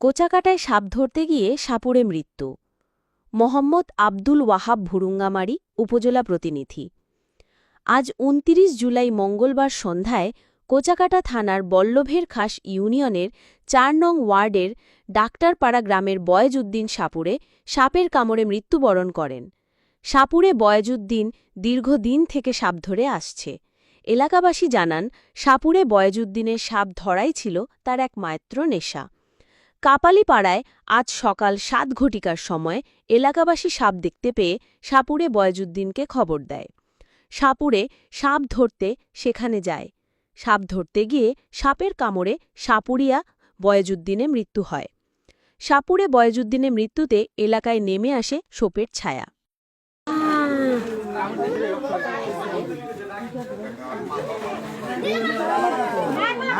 কোচাকাটায় সাপ ধরতে গিয়ে সাপুড়ে মৃত্যু। মোহাম্মদ আব্দুল ওয়াহাব ভুরুঙ্গামারি, উপজেলা প্রতিনিধি। আজ উনতিরিশ জুলাই মঙ্গলবার সন্ধ্যায় কোচাকাটা থানার বল্লভের খাস ইউনিয়নের চার নং ওয়ার্ডের ডাক্তারপাড়া গ্রামের বয়েজউদ্দিন সাপুরে সাপের কামড়ে মৃত্যুবরণ করেন। সাপুরে বয়েজউদ্দিন দীর্ঘদিন থেকে সাপ ধরে আসছে। এলাকাবাসী জানান সাপুরে বয়েজউদ্দিনের সাপ ধরাই ছিল তার এক মাত্র নেশা। কাপালিপাড়ায় আজ সকাল সাত ঘটিকার সময় এলাকাবাসী সাপ দেখতে পেয়ে সাপুড়ে বয়েজউদ্দিনকে খবর দেয়। সাপুড়ে সাপ ধরতে সেখানে যায়। সাপ ধরতে গিয়ে সাপের কামড়ে সাপুরিয়া বয়েজউদ্দিনে মৃত্যু হয়। সাপুড়ে বয়েজউদ্দিনের মৃত্যুতে এলাকায় নেমে আসে শোপের ছায়া।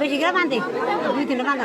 বেশি করে দুই তিনটা বাঁধা